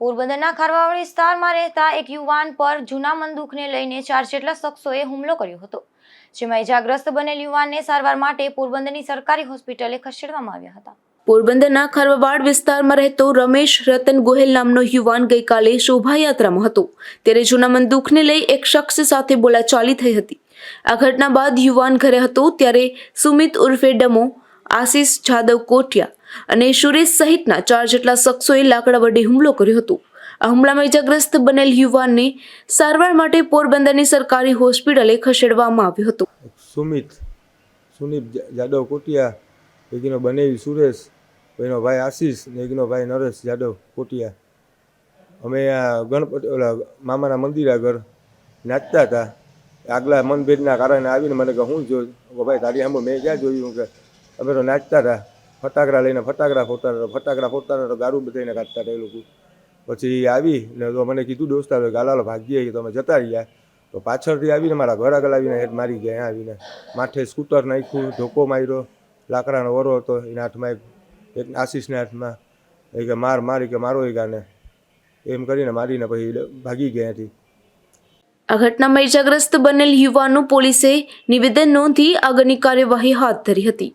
પોરબંદરના ખારવાવાડી વિસ્તારમાં રહેતા એક યુવાન પર જૂના બંદૂકને લઈને ચાર જેટલા શખ્સોએ હુમલો કર્યો હતો, જેમાં ઇજાગ્રસ્ત બનેલ યુવાનને સારવાર માટે પોરબંદરની સરકારી હોસ્પિટલે ખસેડવામાં આવ્યા હતા. પોરબંદરના ખરવાડ વિસ્તારમાં રહેતો રમેશ રતન ગોહેલ નામનો યુવાન ગઈકાલે શોભાયાત્રામાં હતો. ત્યારે જૂના દુઃખને લઈ એક શખ્સ સાથે બોલાચાલી થઈ હતી. આ ઘટના બાદ યુવાન ઘરે હતો, ત્યારે સુમિત ઉર્ફે ડમો આશિષ જાદવ કોઠિયા અને સુરેશ સહિતના ચાર જેટલા શખ્સોએ લાકડા વડે હુમલો કર્યો હતો. આ હુમલામાં ઇજાગ્રસ્ત બનેલ યુવાનને સારવાર માટે પોરબંદરની સરકારી હોસ્પિટલે ખસેડવામાં આવ્યો હતો. સુમિત સુમિત જાદવ કોટિયા એકનો બનેવી સુરેશ, એનો ભાઈ આશીષ ને એકનો ભાઈ નરેશ જાદવ કોટિયા અમે આ ગણપતિ, ઓલા મામાના મંદિર આગળ નાચતા હતા. આગલા મનભેદના કારણે આવીને મને કે હું જો ભાઈ, તારી સામે મેં ક્યાં જોયું? કે અમે તો નાચતા હતા. ફટાકડા લઈને ફટાકડા ફોડતા ફટાકડા ફોડતા તો ગારું બધાને કાઢતા હતા એ લોકો. પછી આવી ને તો મને કીધું દોસ્તારો હાલો ભાગીએ તો અમે જતા રહ્યા. તો પાછળથી આવીને મારા ઘર આગળ આવીને હેઠ મારી ગયા આવીને. માથે સ્કૂટર નાખ્યું, ધોકો માર્યો, લાકડાનો વરો હતો એના હાથમાં એક એક આશીષના હાથમાં. એ કે, માર, મારી. કે, મારો એ ગાને. એમ કરીને મારીને પછી ભાગી ગયા હતી આ ઘટનામાં ઇજાગ્રસ્ત બનેલ યુવાનો પોલીસે નિવેદન નોંધી આગળની કાર્યવાહી હાથ ધરી હતી.